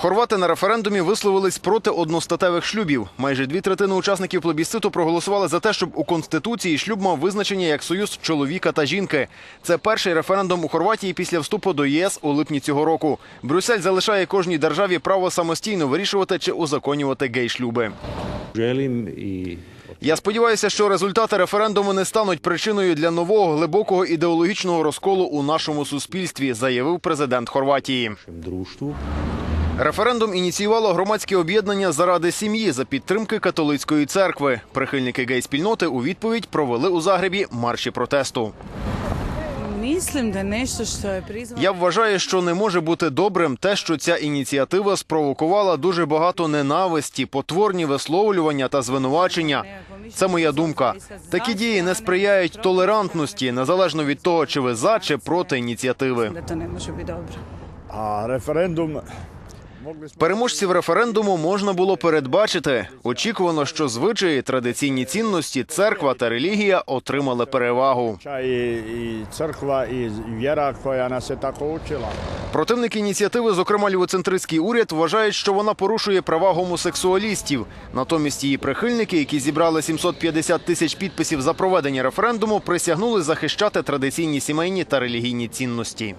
Хорвати на референдумі висловились проти одностатевих шлюбів. Майже дві третини учасників плебісциту проголосували за те, щоб у конституції шлюб мав визначення як союз чоловіка та жінки. Це перший референдум у Хорватії після вступу до ЄС у липні цього року. Брюссель залишає кожній державі право самостійно вирішувати чи узаконювати гей-шлюби. Я сподіваюся, що результати референдуму не стануть причиною для нового глибокого ідеологічного розколу у нашому суспільстві, заявив президент Хорватії. Референдум ініціювало громадське об'єднання заради сім'ї за підтримки католицької церкви. Прихильники гей-спільноти у відповідь провели у Загребі марші протесту. Prizvalo... Я вважаю, що не може бути добрим те, що ця ініціатива спровокувала дуже багато ненависті, потворні висловлювання та звинувачення. Це моя думка. Такі дії не сприяють толерантності, незалежно від того, чи ви за чи проти ініціативи. da to Переможців референдуму можна було передбачити. Очікувано, що звичаї, традиційні цінності, церква та релігія отримали перевагу. i crkva i vjera koja nas je. Противники ініціативи, зокрема лівоцентристський уряд, вважають, що вона порушує права гомосексуалістів. Натомість її прихильники, які зібрали 750 тисяч підписів за проведення референдуму, присягнули захищати традиційні сімейні та релігійні цінності.